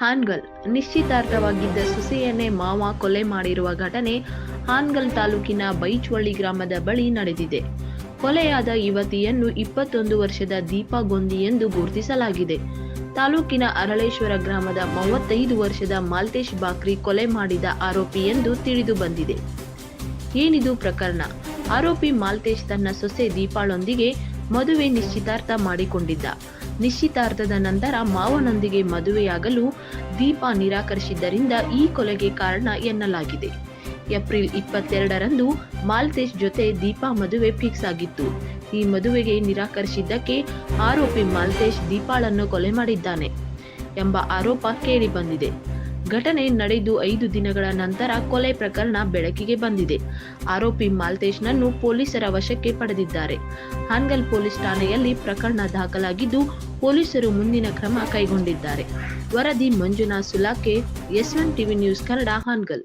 ಹಾನ್ಗಲ್ ನಿಶ್ಚಿತಾರ್ಥವಾಗಿದ್ದ ಸೊಸೆಯನ್ನೇ ಮಾವ ಕೊಲೆ ಮಾಡಿರುವ ಘಟನೆ ಹಾನ್ಗಲ್ ತಾಲೂಕಿನ ಬೈಚ್ವಳ್ಳಿ ಗ್ರಾಮದ ಬಳಿ ನಡೆದಿದೆ. ಕೊಲೆಯಾದ ಯುವತಿಯನ್ನು ಇಪ್ಪತ್ತೊಂದು ವರ್ಷದ ದೀಪಾ ಗೊಂದಿ ಎಂದು ಗುರುತಿಸಲಾಗಿದೆ. ತಾಲೂಕಿನ ಅರಳೇಶ್ವರ ಗ್ರಾಮದ ಮೂವತ್ತೈದು ವರ್ಷದ ಮಾಲ್ತೇಶ್ ಬಾಕ್ರಿ ಕೊಲೆ ಮಾಡಿದ ಆರೋಪಿ ಎಂದು ತಿಳಿದು ಬಂದಿದೆ. ಏನಿದು ಪ್ರಕರಣ? ಆರೋಪಿ ಮಾಲ್ತೇಶ್ ತನ್ನ ಸೊಸೆ ದೀಪಾಳೊಂದಿಗೆ ಮದುವೆ ನಿಶ್ಚಿತಾರ್ಥ ಮಾಡಿಕೊಂಡಿದ್ದ. ನಿಶ್ಚಿತಾರ್ಥದ ನಂತರ ಮಾವನೊಂದಿಗೆ ಮದುವೆಯಾಗಲು ದೀಪಾ ನಿರಾಕರಿಸಿದ್ದರಿಂದ ಈ ಕೊಲೆಗೆ ಕಾರಣ ಎನ್ನಲಾಗಿದೆ. ಏಪ್ರಿಲ್ ಇಪ್ಪತ್ತೆರಡರಂದು ಮಾಲ್ತೇಶ್ ಜೊತೆ ದೀಪಾ ಮದುವೆ ಫಿಕ್ಸ್ ಆಗಿತ್ತು. ಈ ಮದುವೆಗೆ ನಿರಾಕರಿಸಿದ್ದಕ್ಕೆ ಆರೋಪಿ ಮಾಲ್ತೇಶ್ ದೀಪಾಳನ್ನು ಕೊಲೆ ಮಾಡಿದ್ದಾನೆ ಎಂಬ ಆರೋಪ ಕೇಳಿಬಂದಿದೆ. ಘಟನೆ ನಡೆದು ಐದು ದಿನಗಳ ನಂತರ ಕೊಲೆ ಪ್ರಕರಣ ಬೆಳಕಿಗೆ ಬಂದಿದೆ. ಆರೋಪಿ ಮಾಲ್ತೇಶ್ನನ್ನು ಪೊಲೀಸರ ವಶಕ್ಕೆ ಪಡೆದಿದ್ದಾರೆ. ಹಾನ್ಗಲ್ ಪೊಲೀಸ್ ಠಾಣೆಯಲ್ಲಿ ಪ್ರಕರಣ ದಾಖಲಾಗಿದ್ದು, ಪೊಲೀಸರು ಮುಂದಿನ ಕ್ರಮ ಕೈಗೊಂಡಿದ್ದಾರೆ. ವರದಿ Manjunath Sulake, S one TV news Kannada, Hangal.